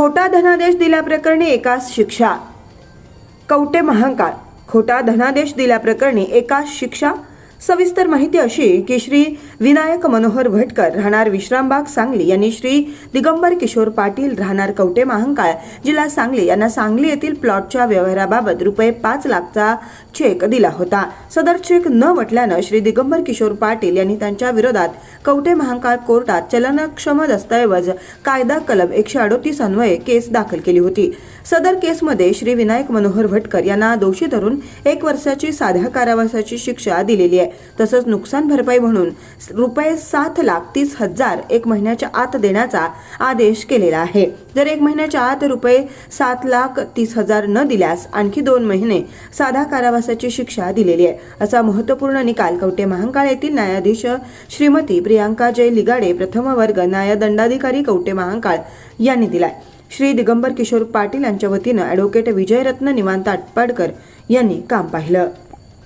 खोटा धनादेश दिल्याप्रकरणी एकास शिक्षा. कवटे महाकाळ. खोटा धनादेश दिल्याप्रकरणी एकास शिक्षा. सविस्तर माहिती अशी की श्री विनायक मनोहर भटकर राहणार विश्रामबाग सांगली यांनी श्री दिगंबर किशोर पाटील राहणार कवटे महांकाळ जिल्हा सांगली यांना सांगली येथील प्लॉटच्या व्यवहाराबाबत रुपये पाच लाखचा चेक दिला होता. सदर चेक न म्हटल्यानं श्री दिगंबर किशोर पाटील यांनी त्यांच्या विरोधात कवटे महांकाळ कोर्टात चलनक्षम दस्तऐवज कायदा कलम एकशे अडोतीस अन्वये केस दाखल केली होती. सदर केसमध्ये श्री विनायक मनोहर भटकर यांना दोषी धरून एक वर्षाची साध्या कारावासाची शिक्षा दिलेली आहे. तसंच नुकसान भरपाई म्हणून रुपये सात लाख तीस हजार एक महिन्याच्या आत देण्याचा आदेश केलेला आहे. जर एक महिन्याच्या आत रुपये सात लाख तीस हजार न दिल्यास आणखी दोन महिने साधा कारावासाची शिक्षा दिलेली आहे. असा महत्त्वपूर्ण निकाल कवटे महांकाळ येथील न्यायाधीश श्रीमती प्रियांका जय लिगाडे प्रथम वर्ग न्यायदंडाधिकारी कवटे महांकाळ यांनी दिलाय. श्री दिगंबर किशोर पाटील यांच्या वतीनं ॲडव्होकेट विजयरत्न निवांत आटपाडकर यांनी काम पाहिलं.